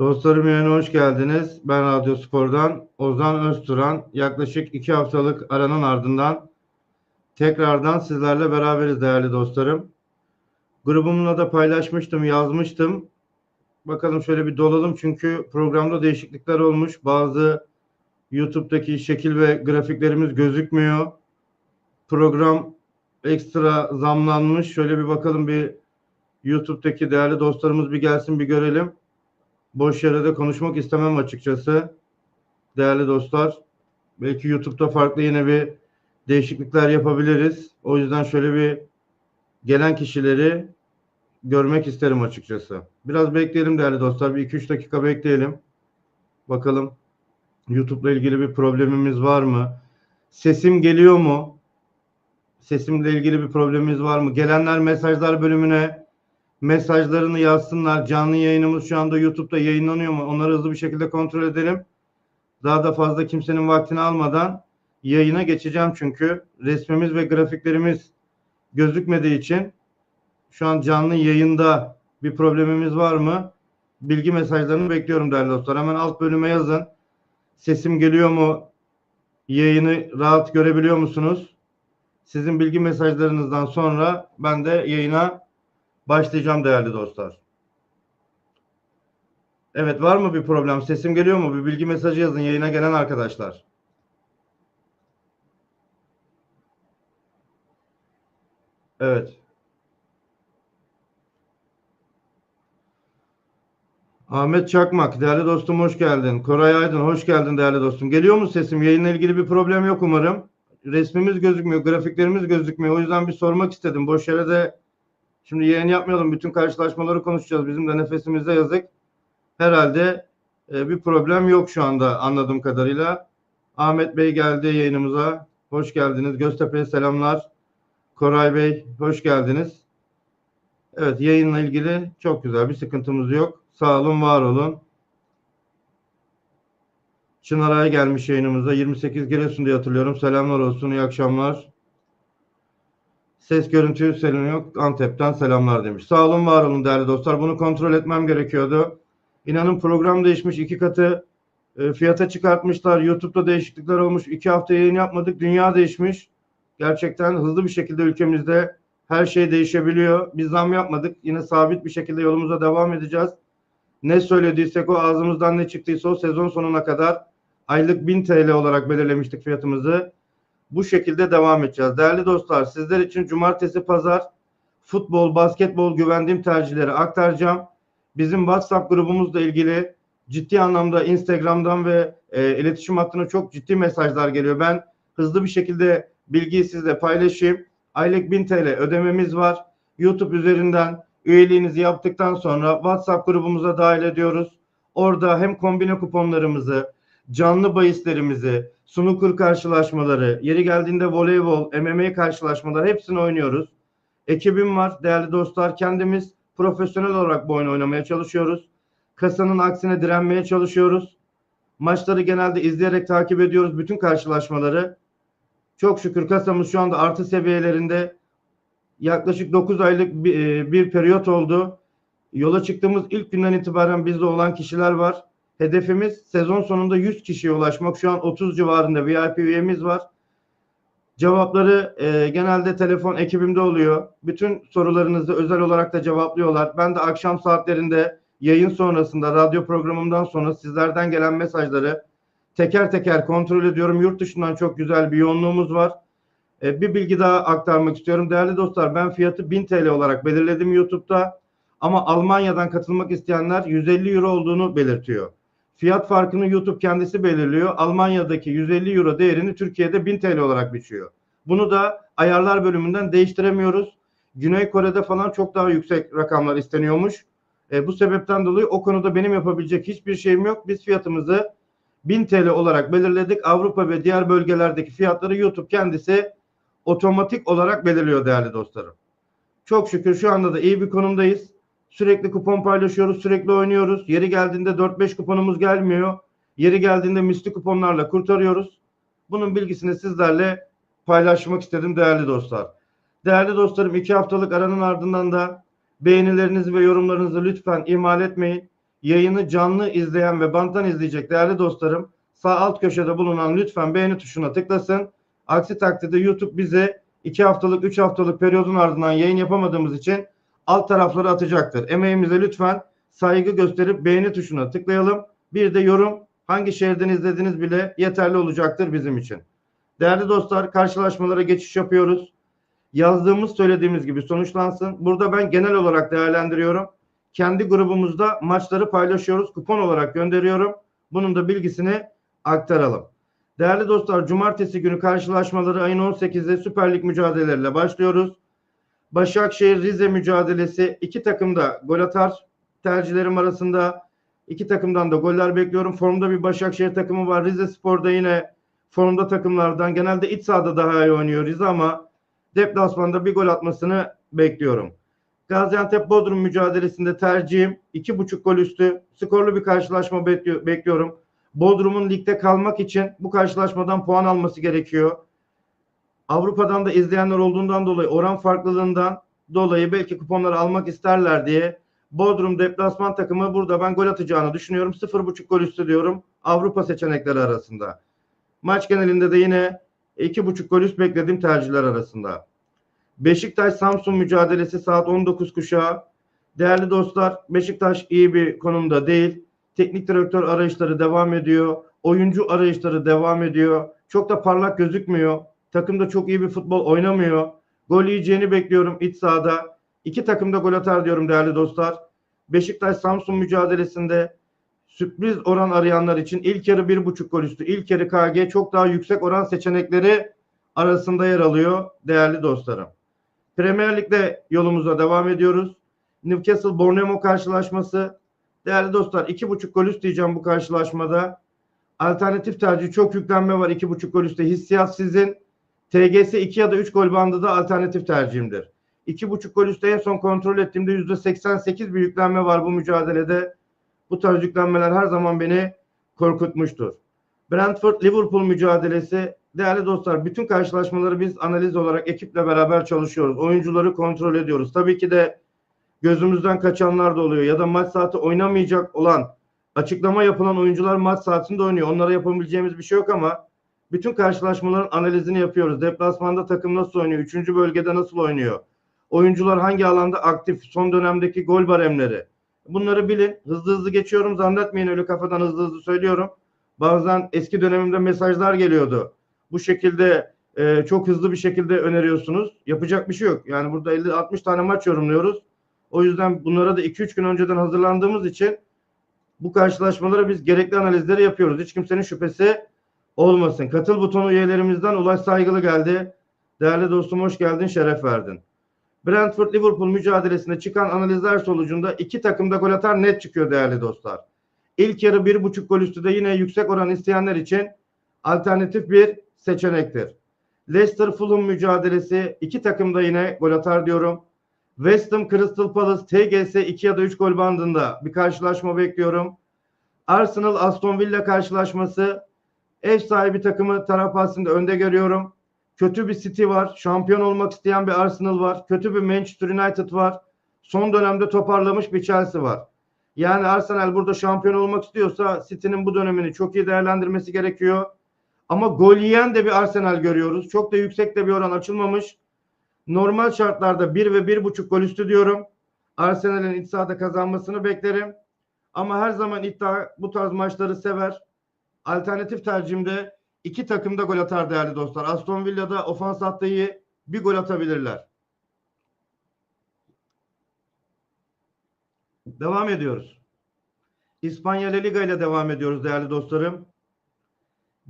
Dostlarım yayına hoş geldiniz. Ben Radyo Spor'dan Ozan Özturan. Yaklaşık iki haftalık aranın ardından tekrardan sizlerle beraberiz değerli dostlarım. Grubumla da paylaşmıştım, yazmıştım. Bakalım şöyle bir dolalım çünkü programda değişiklikler olmuş. Bazı YouTube'daki şekil ve grafiklerimiz gözükmüyor. Program ekstra zamlanmış. Şöyle bir bakalım bir YouTube'daki değerli dostlarımız bir gelsin bir görelim. Boş yere de konuşmak istemem açıkçası. Değerli dostlar. Belki YouTube'da farklı yine bir değişiklikler yapabiliriz. O yüzden şöyle bir gelen kişileri görmek isterim açıkçası. Biraz bekleyelim değerli dostlar. Bir 2-3 dakika bekleyelim. Bakalım YouTube'la ilgili bir problemimiz var mı? Sesim geliyor mu? Sesimle ilgili bir problemimiz var mı? Gelenler mesajlar bölümüne mesajlarını yazsınlar. Canlı yayınımız şu anda YouTube'da yayınlanıyor mu? Onları hızlı bir şekilde kontrol edelim. Daha da fazla kimsenin vaktini almadan yayına geçeceğim çünkü resmimiz ve grafiklerimiz gözükmediği için şu an canlı yayında bir problemimiz var mı? Bilgi mesajlarını bekliyorum değerli dostlar. Hemen alt bölüme yazın. Sesim geliyor mu? Yayını rahat görebiliyor musunuz? Sizin bilgi mesajlarınızdan sonra ben de yayına başlayacağım değerli dostlar. Evet var mı bir problem? Sesim geliyor mu? Bir bilgi mesajı yazın yayına gelen arkadaşlar. Evet. Ahmet Çakmak, değerli dostum hoş geldin. Koray Aydın, hoş geldin değerli dostum. Geliyor mu sesim? Yayınla ilgili bir problem yok umarım. Resmimiz gözükmüyor, grafiklerimiz gözükmüyor. O yüzden bir sormak istedim. Boş yere de şimdi yayın yapmayalım. Bütün karşılaşmaları konuşacağız. Bizim de nefesimize yazık. Herhalde e, bir problem yok şu anda anladığım kadarıyla. Ahmet Bey geldi yayınımıza. Hoş geldiniz. Göztepe'ye selamlar. Koray Bey, hoş geldiniz. Evet, yayınla ilgili çok güzel bir sıkıntımız yok. Sağ olun, var olun. Çınar Ay gelmiş yayınımıza. 28 Giresun diye hatırlıyorum. Selamlar olsun, iyi akşamlar. Ses görüntü senin yok. Antep'ten selamlar demiş. Sağ olun, var olun değerli dostlar. Bunu kontrol etmem gerekiyordu. İnanın program değişmiş. iki katı e, fiyata çıkartmışlar. YouTube'da değişiklikler olmuş. İki hafta yayın yapmadık. Dünya değişmiş. Gerçekten hızlı bir şekilde ülkemizde her şey değişebiliyor. Biz zam yapmadık. Yine sabit bir şekilde yolumuza devam edeceğiz. Ne söylediysek o ağzımızdan ne çıktıysa o sezon sonuna kadar aylık 1000 TL olarak belirlemiştik fiyatımızı. Bu şekilde devam edeceğiz. Değerli dostlar sizler için cumartesi pazar futbol, basketbol güvendiğim tercihleri aktaracağım. Bizim WhatsApp grubumuzla ilgili ciddi anlamda Instagram'dan ve e, iletişim hattına çok ciddi mesajlar geliyor. Ben hızlı bir şekilde bilgiyi sizle paylaşayım. Aylık 1000 TL ödememiz var. YouTube üzerinden üyeliğinizi yaptıktan sonra WhatsApp grubumuza dahil ediyoruz. Orada hem kombine kuponlarımızı, canlı bahislerimizi, sunukur karşılaşmaları, yeri geldiğinde voleybol, MMA karşılaşmaları hepsini oynuyoruz. Ekibim var değerli dostlar. Kendimiz profesyonel olarak bu oyunu oynamaya çalışıyoruz. Kasanın aksine direnmeye çalışıyoruz. Maçları genelde izleyerek takip ediyoruz bütün karşılaşmaları. Çok şükür kasamız şu anda artı seviyelerinde yaklaşık 9 aylık bir, e, bir periyot oldu. Yola çıktığımız ilk günden itibaren bizde olan kişiler var. Hedefimiz sezon sonunda 100 kişiye ulaşmak. Şu an 30 civarında VIP üyemiz var. Cevapları e, genelde telefon ekibimde oluyor. Bütün sorularınızı özel olarak da cevaplıyorlar. Ben de akşam saatlerinde yayın sonrasında radyo programımdan sonra sizlerden gelen mesajları teker teker kontrol ediyorum. Yurt dışından çok güzel bir yoğunluğumuz var. E, bir bilgi daha aktarmak istiyorum. Değerli dostlar ben fiyatı 1000 TL olarak belirledim YouTube'da. Ama Almanya'dan katılmak isteyenler 150 euro olduğunu belirtiyor. Fiyat farkını YouTube kendisi belirliyor. Almanya'daki 150 euro değerini Türkiye'de 1000 TL olarak biçiyor. Bunu da ayarlar bölümünden değiştiremiyoruz. Güney Kore'de falan çok daha yüksek rakamlar isteniyormuş. E, bu sebepten dolayı o konuda benim yapabilecek hiçbir şeyim yok. Biz fiyatımızı 1000 TL olarak belirledik. Avrupa ve diğer bölgelerdeki fiyatları YouTube kendisi otomatik olarak belirliyor değerli dostlarım. Çok şükür şu anda da iyi bir konumdayız. Sürekli kupon paylaşıyoruz, sürekli oynuyoruz. Yeri geldiğinde 4-5 kuponumuz gelmiyor. Yeri geldiğinde misli kuponlarla kurtarıyoruz. Bunun bilgisini sizlerle paylaşmak istedim değerli dostlar. Değerli dostlarım iki haftalık aranın ardından da beğenilerinizi ve yorumlarınızı lütfen ihmal etmeyin. yayını canlı izleyen ve banttan izleyecek değerli dostlarım sağ alt köşede bulunan lütfen beğeni tuşuna tıklasın. Aksi takdirde YouTube bize 2 haftalık 3 haftalık periyodun ardından yayın yapamadığımız için alt tarafları atacaktır. Emeğimize lütfen saygı gösterip beğeni tuşuna tıklayalım. Bir de yorum hangi şehirden izlediğiniz bile yeterli olacaktır bizim için. Değerli dostlar karşılaşmalara geçiş yapıyoruz. Yazdığımız söylediğimiz gibi sonuçlansın. Burada ben genel olarak değerlendiriyorum. Kendi grubumuzda maçları paylaşıyoruz. Kupon olarak gönderiyorum. Bunun da bilgisini aktaralım. Değerli dostlar cumartesi günü karşılaşmaları ayın 18'de Süper mücadeleleriyle başlıyoruz. Başakşehir Rize mücadelesi iki takım da gol atar tercihlerim arasında. iki takımdan da goller bekliyorum. Formda bir Başakşehir takımı var. Rize Spor'da yine formda takımlardan genelde iç sahada daha iyi oynuyor Rize ama deplasmanda bir gol atmasını bekliyorum. Gaziantep Bodrum mücadelesinde tercihim 2.5 gol üstü skorlu bir karşılaşma bekliyorum. Bodrum'un ligde kalmak için bu karşılaşmadan puan alması gerekiyor. Avrupa'dan da izleyenler olduğundan dolayı oran farklılığından dolayı belki kuponları almak isterler diye Bodrum deplasman takımı burada ben gol atacağını düşünüyorum. 0.5 gol üstü diyorum Avrupa seçenekleri arasında. Maç genelinde de yine 2.5 gol üst beklediğim tercihler arasında. Beşiktaş Samsun mücadelesi saat 19 kuşağı. Değerli dostlar Beşiktaş iyi bir konumda değil. Teknik direktör arayışları devam ediyor. Oyuncu arayışları devam ediyor. Çok da parlak gözükmüyor. Takımda çok iyi bir futbol oynamıyor. Gol yiyeceğini bekliyorum iç sahada. İki takım da gol atar diyorum değerli dostlar. Beşiktaş Samsun mücadelesinde sürpriz oran arayanlar için ilk yarı bir buçuk gol üstü. İlk yarı KG çok daha yüksek oran seçenekleri arasında yer alıyor değerli dostlarım. Premier Lig'de yolumuza devam ediyoruz. Newcastle Bournemouth karşılaşması. Değerli dostlar iki buçuk gol üst diyeceğim bu karşılaşmada. Alternatif tercih çok yüklenme var iki buçuk gol üstte. Hissiyat sizin. TGS 2 ya da 3 gol bandı da alternatif tercihimdir. 2.5 gol üstte en son kontrol ettiğimde %88 bir yüklenme var bu mücadelede. Bu tarz yüklenmeler her zaman beni korkutmuştur. Brentford Liverpool mücadelesi değerli dostlar bütün karşılaşmaları biz analiz olarak ekiple beraber çalışıyoruz. Oyuncuları kontrol ediyoruz. Tabii ki de gözümüzden kaçanlar da oluyor ya da maç saati oynamayacak olan açıklama yapılan oyuncular maç saatinde oynuyor. Onlara yapabileceğimiz bir şey yok ama bütün karşılaşmaların analizini yapıyoruz. Deplasmanda takım nasıl oynuyor? Üçüncü bölgede nasıl oynuyor? Oyuncular hangi alanda aktif? Son dönemdeki gol baremleri. Bunları bilin. Hızlı hızlı geçiyorum. Zannetmeyin öyle kafadan hızlı hızlı söylüyorum. Bazen eski dönemimde mesajlar geliyordu. Bu şekilde e, çok hızlı bir şekilde öneriyorsunuz. Yapacak bir şey yok. Yani burada 50-60 tane maç yorumluyoruz. O yüzden bunlara da 2-3 gün önceden hazırlandığımız için bu karşılaşmalara biz gerekli analizleri yapıyoruz. Hiç kimsenin şüphesi olmasın. Katıl butonu üyelerimizden Ulaş Saygılı geldi. Değerli dostum hoş geldin, şeref verdin. Brentford Liverpool mücadelesinde çıkan analizler sonucunda iki takım da gol atar net çıkıyor değerli dostlar. İlk yarı bir buçuk gol üstü de yine yüksek oran isteyenler için alternatif bir seçenektir. Leicester Fulham mücadelesi iki takım da yine gol atar diyorum. West Ham Crystal Palace TGS 2 ya da 3 gol bandında bir karşılaşma bekliyorum. Arsenal Aston Villa karşılaşması ev sahibi takımı taraf aslında önde görüyorum. Kötü bir City var. Şampiyon olmak isteyen bir Arsenal var. Kötü bir Manchester United var. Son dönemde toparlamış bir Chelsea var. Yani Arsenal burada şampiyon olmak istiyorsa City'nin bu dönemini çok iyi değerlendirmesi gerekiyor. Ama gol yiyen de bir Arsenal görüyoruz. Çok da yüksek de bir oran açılmamış. Normal şartlarda 1 ve 1.5 gol üstü diyorum. Arsenal'in iç sahada kazanmasını beklerim. Ama her zaman iddia bu tarz maçları sever. Alternatif tercihimde iki takım da gol atar değerli dostlar. Aston Villa'da ofans hattı. Bir gol atabilirler. Devam ediyoruz. İspanya La Liga ile devam ediyoruz değerli dostlarım.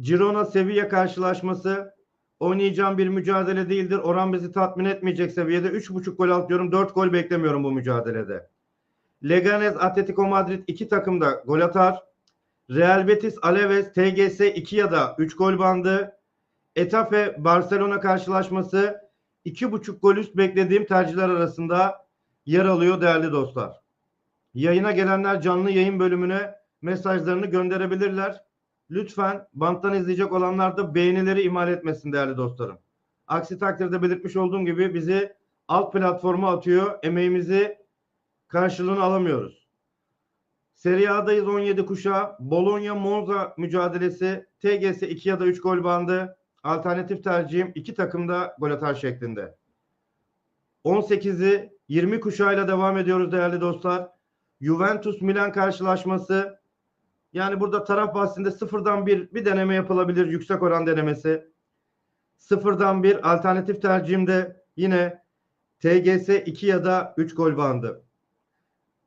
Girona Sevilla karşılaşması oynayacağım bir mücadele değildir. Oran bizi tatmin etmeyecek seviyede 3.5 gol atıyorum. 4 gol beklemiyorum bu mücadelede. Leganes Atletico Madrid iki takım da gol atar. Real Betis Alaves TGS 2 ya da 3 gol bandı. Etafe Barcelona karşılaşması 2.5 gol üst beklediğim tercihler arasında yer alıyor değerli dostlar. Yayına gelenler canlı yayın bölümüne mesajlarını gönderebilirler. Lütfen banttan izleyecek olanlar da beğenileri ihmal etmesin değerli dostlarım. Aksi takdirde belirtmiş olduğum gibi bizi alt platforma atıyor. Emeğimizi karşılığını alamıyoruz. Serie A'dayız 17 kuşağı. Bologna Monza mücadelesi. TGS 2 ya da 3 gol bandı. Alternatif tercihim iki takımda gol atar şeklinde. 18'i 20 kuşağıyla devam ediyoruz değerli dostlar. Juventus Milan karşılaşması. Yani burada taraf bahsinde sıfırdan bir bir deneme yapılabilir. Yüksek oran denemesi. Sıfırdan bir alternatif tercihimde yine TGS 2 ya da 3 gol bandı.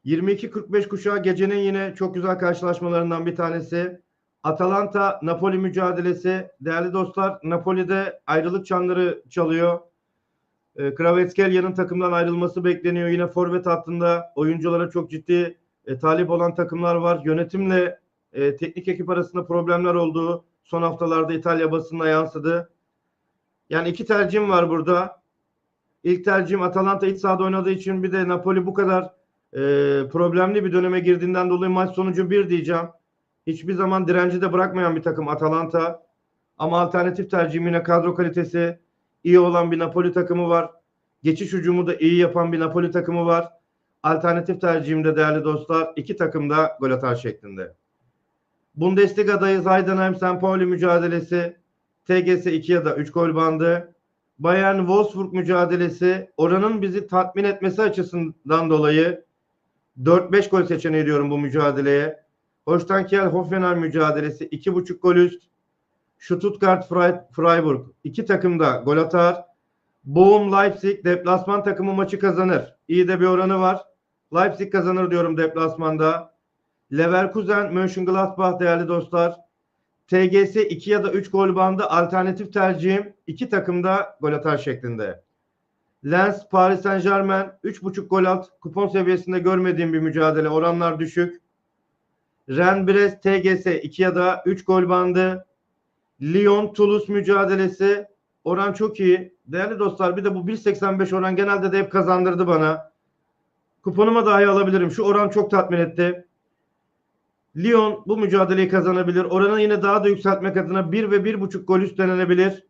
22-45 kuşağı gecenin yine çok güzel karşılaşmalarından bir tanesi. Atalanta Napoli mücadelesi. Değerli dostlar Napoli'de ayrılık çanları çalıyor. E, Kravetskhelia'nın takımdan ayrılması bekleniyor. Yine forvet hattında oyunculara çok ciddi e, talip olan takımlar var. Yönetimle e, teknik ekip arasında problemler olduğu son haftalarda İtalya basınına yansıdı. Yani iki tercihim var burada. İlk tercihim Atalanta iç sahada oynadığı için bir de Napoli bu kadar e, problemli bir döneme girdiğinden dolayı maç sonucu bir diyeceğim. Hiçbir zaman direnci de bırakmayan bir takım Atalanta. Ama alternatif tercihim yine kadro kalitesi iyi olan bir Napoli takımı var. Geçiş hücumu da iyi yapan bir Napoli takımı var. Alternatif tercihimde değerli dostlar iki takım da gol atar şeklinde. Bundesliga'dayız. Heidenheim St. Mücadelesi. TGS 2 ya da 3 gol bandı. Bayern Wolfsburg mücadelesi oranın bizi tatmin etmesi açısından dolayı 4-5 gol seçeneği diyorum bu mücadeleye. Holstein Kiel Hoffenheim mücadelesi 2.5 gol üst. Stuttgart Freiburg iki takım da gol atar. Bochum Leipzig deplasman takımı maçı kazanır. İyi de bir oranı var. Leipzig kazanır diyorum deplasmanda. Leverkusen Mönchengladbach değerli dostlar. TGS 2 ya da 3 gol bandı alternatif tercihim iki takımda gol atar şeklinde. Lens Paris Saint Germain 3.5 gol alt kupon seviyesinde görmediğim bir mücadele oranlar düşük. Ren Brest TGS 2 ya da 3 gol bandı. Lyon Toulouse mücadelesi oran çok iyi. Değerli dostlar bir de bu 1.85 oran genelde de hep kazandırdı bana. Kuponuma dahi alabilirim. Şu oran çok tatmin etti. Lyon bu mücadeleyi kazanabilir. Oranı yine daha da yükseltmek adına 1 ve 1.5 gol üst denenebilir.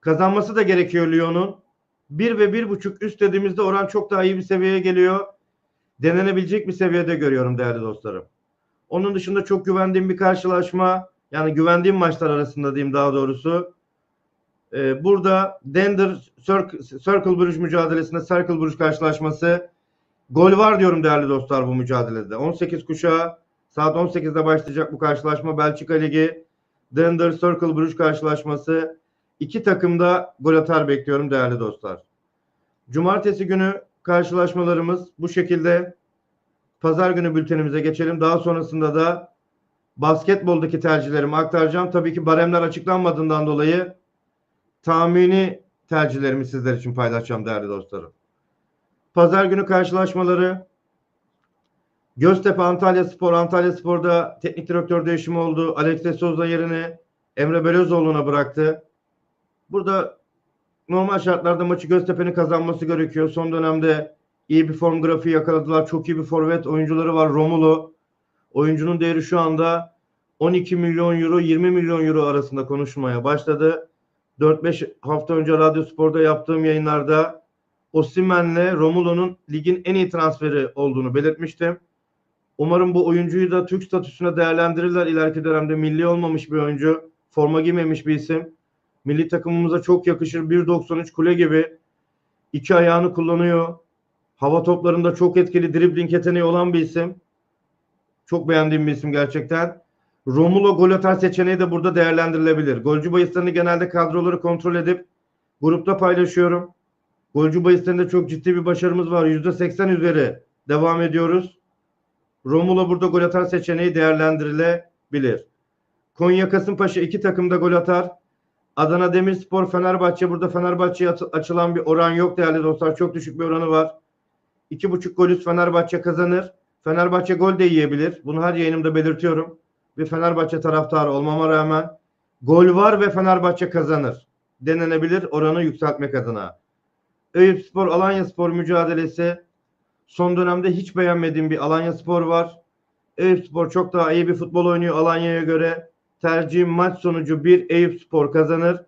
Kazanması da gerekiyor Lyon'un. 1 ve 1.5 üst dediğimizde oran çok daha iyi bir seviyeye geliyor. Denenebilecek bir seviyede görüyorum değerli dostlarım. Onun dışında çok güvendiğim bir karşılaşma. Yani güvendiğim maçlar arasında diyeyim daha doğrusu. Ee, burada Dender Circle, Circle Bruges mücadelesinde Circle Bruges karşılaşması. Gol var diyorum değerli dostlar bu mücadelede. 18 kuşağı saat 18'de başlayacak bu karşılaşma. Belçika Ligi Dender Circle Bruges karşılaşması. İki takımda gol atar bekliyorum değerli dostlar. Cumartesi günü karşılaşmalarımız bu şekilde. Pazar günü bültenimize geçelim. Daha sonrasında da basketboldaki tercihlerimi aktaracağım. Tabii ki baremler açıklanmadığından dolayı tahmini tercihlerimi sizler için paylaşacağım değerli dostlarım. Pazar günü karşılaşmaları Göztepe Antalya Spor. Antalya Spor'da teknik direktör değişimi oldu. Alex de Souza yerini Emre Belözoğlu'na bıraktı. Burada normal şartlarda maçı Göztepe'nin kazanması gerekiyor. Son dönemde iyi bir form grafiği yakaladılar. Çok iyi bir forvet oyuncuları var. Romulo. Oyuncunun değeri şu anda 12 milyon euro 20 milyon euro arasında konuşmaya başladı. 4-5 hafta önce Radyo Spor'da yaptığım yayınlarda Osimen'le Romulo'nun ligin en iyi transferi olduğunu belirtmiştim. Umarım bu oyuncuyu da Türk statüsüne değerlendirirler ileriki dönemde. Milli olmamış bir oyuncu. Forma giymemiş bir isim. Milli takımımıza çok yakışır. 1.93 kule gibi. iki ayağını kullanıyor. Hava toplarında çok etkili dribbling yeteneği olan bir isim. Çok beğendiğim bir isim gerçekten. Romulo gol atar seçeneği de burada değerlendirilebilir. Golcü bahislerini genelde kadroları kontrol edip grupta paylaşıyorum. Golcü bahislerinde çok ciddi bir başarımız var. %80 üzeri devam ediyoruz. Romulo burada gol atar seçeneği değerlendirilebilir. Konya Kasımpaşa iki takımda gol atar. Adana Demirspor Fenerbahçe burada Fenerbahçe'ye açılan bir oran yok değerli dostlar. Çok düşük bir oranı var. İki buçuk gol üst Fenerbahçe kazanır. Fenerbahçe gol de yiyebilir. Bunu her yayınımda belirtiyorum. Bir Fenerbahçe taraftarı olmama rağmen gol var ve Fenerbahçe kazanır. Denenebilir oranı yükseltmek adına. Eyüp Spor Alanya Spor mücadelesi son dönemde hiç beğenmediğim bir Alanya Spor var. Eyüp Spor çok daha iyi bir futbol oynuyor Alanya'ya göre. Tercihim maç sonucu 1 Eyüp Spor kazanır.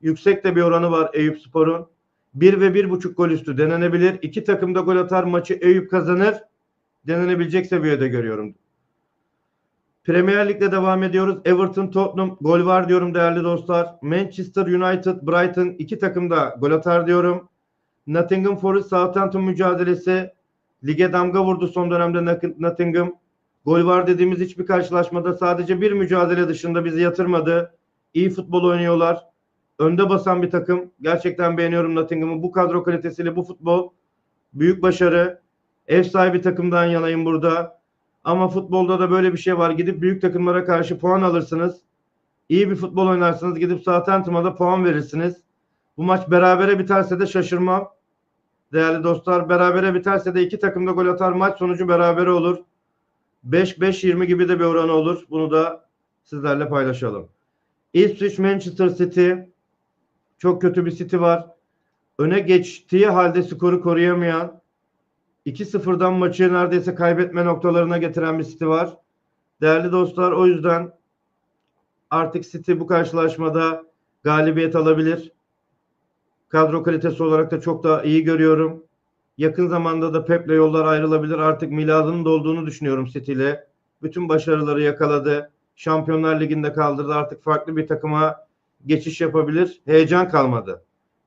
Yüksek de bir oranı var Eyüp Spor'un. 1 ve 1.5 gol üstü denenebilir. İki takım da gol atar maçı Eyüp kazanır. Denenebilecek seviyede görüyorum. Premier Lig'de devam ediyoruz. Everton, Tottenham gol var diyorum değerli dostlar. Manchester United, Brighton iki takım da gol atar diyorum. Nottingham Forest, Southampton mücadelesi lige damga vurdu son dönemde Nottingham. Gol var dediğimiz hiçbir karşılaşmada sadece bir mücadele dışında bizi yatırmadı. İyi futbol oynuyorlar. Önde basan bir takım. Gerçekten beğeniyorum Nottingham'ı. Bu kadro kalitesiyle bu futbol büyük başarı. Ev sahibi takımdan yanayım burada. Ama futbolda da böyle bir şey var. Gidip büyük takımlara karşı puan alırsınız. İyi bir futbol oynarsınız. Gidip Southampton'a da puan verirsiniz. Bu maç berabere biterse de şaşırmam. Değerli dostlar berabere biterse de iki takım da gol atar. Maç sonucu berabere olur. 5-5-20 gibi de bir oranı olur. Bunu da sizlerle paylaşalım. Ipswich Manchester City çok kötü bir City var. Öne geçtiği halde skoru koruyamayan 2-0'dan maçı neredeyse kaybetme noktalarına getiren bir City var. Değerli dostlar o yüzden artık City bu karşılaşmada galibiyet alabilir. Kadro kalitesi olarak da çok daha iyi görüyorum. Yakın zamanda da Pep'le yollar ayrılabilir. Artık miladının dolduğunu düşünüyorum City ile. Bütün başarıları yakaladı. Şampiyonlar Ligi'nde kaldırdı. Artık farklı bir takıma geçiş yapabilir. Heyecan kalmadı.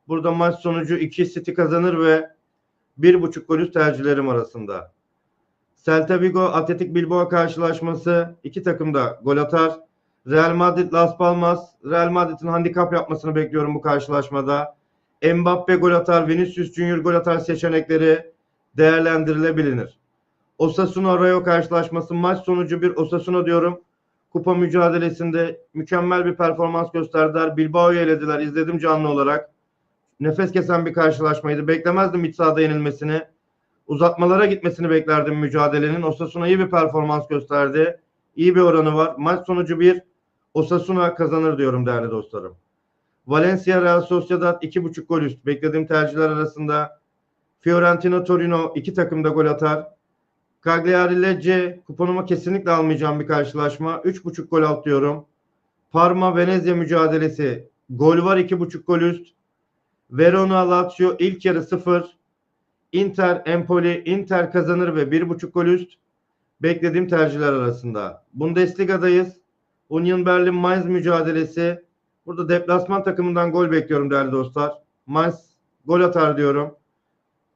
Burada maç sonucu 2 City kazanır ve 1.5 gol üst tercihlerim arasında. Celta Vigo Atletik Bilbao karşılaşması iki takım da gol atar. Real Madrid Las Palmas Real Madrid'in handikap yapmasını bekliyorum bu karşılaşmada. Mbappe gol atar, Vinicius Junior gol atar seçenekleri değerlendirilebilir. Osasuna Rayo karşılaşması maç sonucu bir Osasuna diyorum. Kupa mücadelesinde mükemmel bir performans gösterdiler. Bilbao'yu elediler. İzledim canlı olarak. Nefes kesen bir karşılaşmaydı. Beklemezdim iç sahada yenilmesini. Uzatmalara gitmesini beklerdim mücadelenin. Osasuna iyi bir performans gösterdi. İyi bir oranı var. Maç sonucu bir Osasuna kazanır diyorum değerli dostlarım. Valencia Real Sociedad 2.5 gol üst. Beklediğim tercihler arasında Fiorentina Torino iki takımda gol atar. Cagliari Lecce kuponuma kesinlikle almayacağım bir karşılaşma. 3.5 gol alt diyorum. Parma Venezia mücadelesi gol var 2.5 gol üst. Verona Lazio ilk yarı 0. Inter Empoli Inter kazanır ve 1.5 gol üst. Beklediğim tercihler arasında. Bundesliga'dayız. Union Berlin Mainz mücadelesi Burada deplasman takımından gol bekliyorum değerli dostlar. Mainz gol atar diyorum.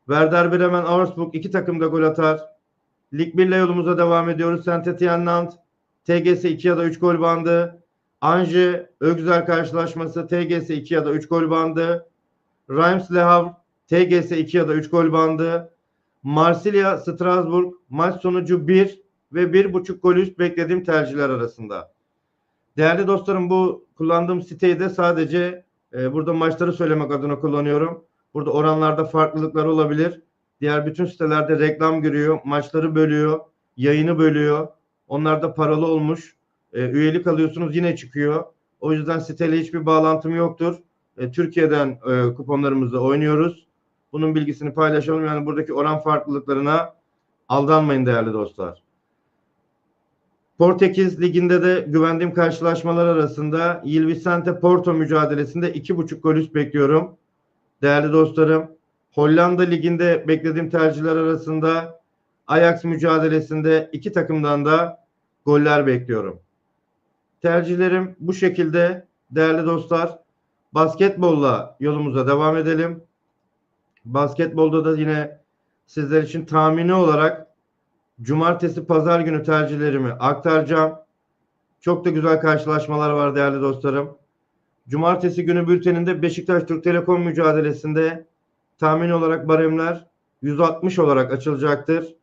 Werder Bremen Augsburg iki takım da gol atar. Lig 1 ile yolumuza devam ediyoruz. Saint Etienne Nantes TGS 2 ya da 3 gol bandı. Anje Ögüzel karşılaşması TGS 2 ya da 3 gol bandı. Reims Le Havre TGS 2 ya da 3 gol bandı. Marsilya Strasbourg maç sonucu 1 ve 1.5 gol üst beklediğim tercihler arasında. Değerli dostlarım bu kullandığım siteyi de sadece e, burada maçları söylemek adına kullanıyorum. Burada oranlarda farklılıklar olabilir. Diğer bütün sitelerde reklam giriyor, maçları bölüyor, yayını bölüyor. Onlar da paralı olmuş. E, üyelik alıyorsunuz yine çıkıyor. O yüzden siteyle hiçbir bağlantım yoktur. E, Türkiye'den e, kuponlarımızda oynuyoruz. Bunun bilgisini paylaşalım. Yani buradaki oran farklılıklarına aldanmayın değerli dostlar. Portekiz Ligi'nde de güvendiğim karşılaşmalar arasında Gil Vicente Porto mücadelesinde 2.5 gol üst bekliyorum. Değerli dostlarım, Hollanda Ligi'nde beklediğim tercihler arasında Ajax mücadelesinde iki takımdan da goller bekliyorum. Tercihlerim bu şekilde değerli dostlar. Basketbolla yolumuza devam edelim. Basketbolda da yine sizler için tahmini olarak Cumartesi pazar günü tercihlerimi aktaracağım. Çok da güzel karşılaşmalar var değerli dostlarım. Cumartesi günü bülteninde Beşiktaş Türk Telekom mücadelesinde tahmin olarak baremler 160 olarak açılacaktır.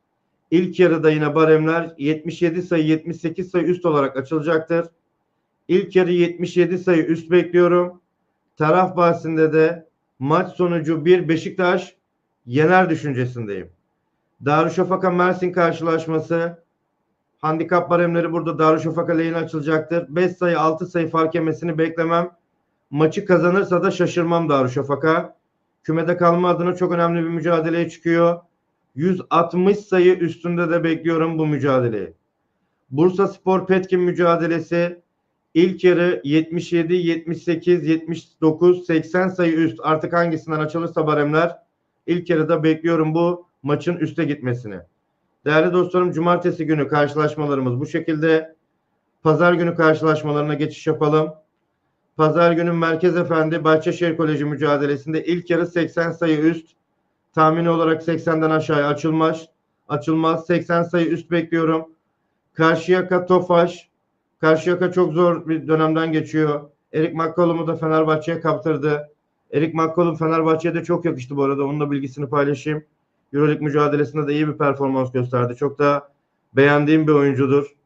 İlk yarıda yine baremler 77 sayı 78 sayı üst olarak açılacaktır. İlk yarı 77 sayı üst bekliyorum. Taraf bahsinde de maç sonucu bir Beşiktaş yener düşüncesindeyim. Darüşşafaka Mersin karşılaşması handikap baremleri burada Darüşşafaka lehine açılacaktır. 5 sayı 6 sayı fark yemesini beklemem. Maçı kazanırsa da şaşırmam Darüşşafaka. Kümede kalma adına çok önemli bir mücadeleye çıkıyor. 160 sayı üstünde de bekliyorum bu mücadeleyi. Bursa Spor Petkin mücadelesi ilk yarı 77, 78, 79, 80 sayı üst artık hangisinden açılırsa baremler ilk yarıda bekliyorum bu maçın üste gitmesini. Değerli dostlarım cumartesi günü karşılaşmalarımız bu şekilde. Pazar günü karşılaşmalarına geçiş yapalım. Pazar günü Merkez Efendi Bahçeşehir Koleji mücadelesinde ilk yarı 80 sayı üst. Tahmini olarak 80'den aşağıya açılmaz. Açılmaz. 80 sayı üst bekliyorum. Karşıyaka Tofaş. Karşıyaka çok zor bir dönemden geçiyor. Erik McCollum'u da Fenerbahçe'ye kaptırdı. Erik McCollum Fenerbahçe'ye de çok yakıştı bu arada. Onun da bilgisini paylaşayım. Euroleague mücadelesinde de iyi bir performans gösterdi. Çok da beğendiğim bir oyuncudur.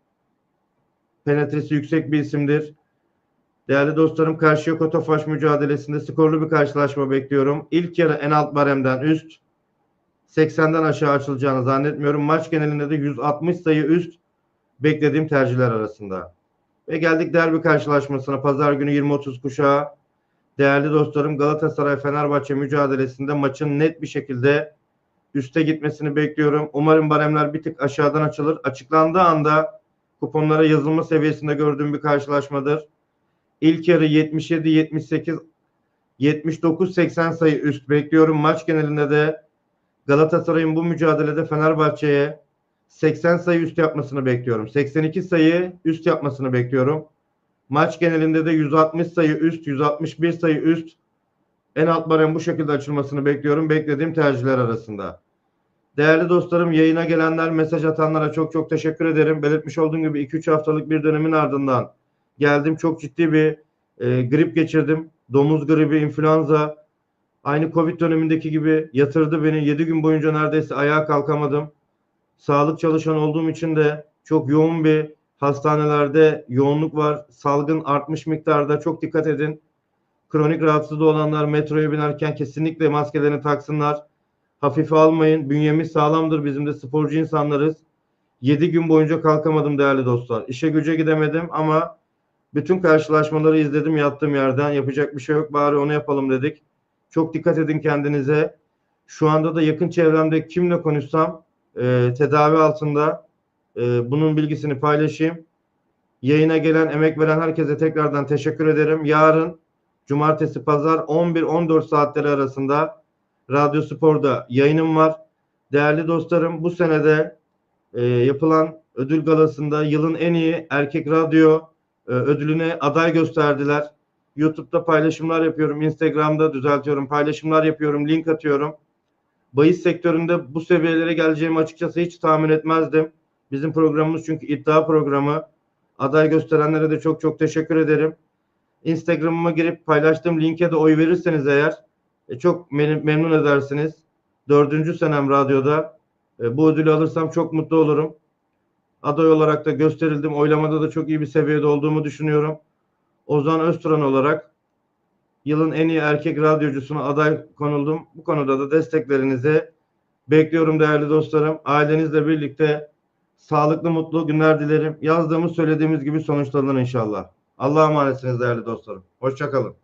Penetresi yüksek bir isimdir. Değerli dostlarım Karşıyaka Tofaş mücadelesinde skorlu bir karşılaşma bekliyorum. İlk yarı en alt baremden üst. 80'den aşağı açılacağını zannetmiyorum. Maç genelinde de 160 sayı üst beklediğim tercihler arasında. Ve geldik derbi karşılaşmasına. Pazar günü 20-30 kuşağı. Değerli dostlarım Galatasaray Fenerbahçe mücadelesinde maçın net bir şekilde üste gitmesini bekliyorum. Umarım baremler bir tık aşağıdan açılır. Açıklandığı anda kuponlara yazılma seviyesinde gördüğüm bir karşılaşmadır. İlk yarı 77 78 79 80 sayı üst bekliyorum. Maç genelinde de Galatasaray'ın bu mücadelede Fenerbahçe'ye 80 sayı üst yapmasını bekliyorum. 82 sayı üst yapmasını bekliyorum. Maç genelinde de 160 sayı üst, 161 sayı üst en alt barem bu şekilde açılmasını bekliyorum. Beklediğim tercihler arasında. Değerli dostlarım yayına gelenler, mesaj atanlara çok çok teşekkür ederim. Belirtmiş olduğum gibi 2-3 haftalık bir dönemin ardından geldim. Çok ciddi bir e, grip geçirdim. Domuz gribi, influenza. Aynı Covid dönemindeki gibi yatırdı beni. 7 gün boyunca neredeyse ayağa kalkamadım. Sağlık çalışan olduğum için de çok yoğun bir hastanelerde yoğunluk var. Salgın artmış miktarda. Çok dikkat edin. Kronik rahatsızlığı olanlar metroya binerken kesinlikle maskelerini taksınlar. Hafife almayın. Bünyemiz sağlamdır. Bizim de sporcu insanlarız. 7 gün boyunca kalkamadım değerli dostlar. İşe güce gidemedim ama bütün karşılaşmaları izledim yattığım yerden. Yapacak bir şey yok. Bari onu yapalım dedik. Çok dikkat edin kendinize. Şu anda da yakın çevremde kimle konuşsam e, tedavi altında. E, bunun bilgisini paylaşayım. Yayına gelen, emek veren herkese tekrardan teşekkür ederim. Yarın cumartesi, pazar 11-14 saatleri arasında Radyo Spor'da yayınım var. Değerli dostlarım bu senede e, yapılan ödül galasında yılın en iyi erkek radyo e, ödülüne aday gösterdiler. YouTube'da paylaşımlar yapıyorum, Instagram'da düzeltiyorum, paylaşımlar yapıyorum, link atıyorum. Bahis sektöründe bu seviyelere geleceğimi açıkçası hiç tahmin etmezdim. Bizim programımız çünkü iddia programı. Aday gösterenlere de çok çok teşekkür ederim. Instagram'ıma girip paylaştığım linke de oy verirseniz eğer e, çok mem- memnun edersiniz. Dördüncü senem radyoda. E, bu ödülü alırsam çok mutlu olurum. Aday olarak da gösterildim. Oylamada da çok iyi bir seviyede olduğumu düşünüyorum. Ozan Özturan olarak yılın en iyi erkek radyocusuna aday konuldum. Bu konuda da desteklerinizi bekliyorum değerli dostlarım. Ailenizle birlikte sağlıklı mutlu günler dilerim. Yazdığımız söylediğimiz gibi sonuçlanır inşallah. Allah'a emanetsiniz değerli dostlarım. Hoşçakalın.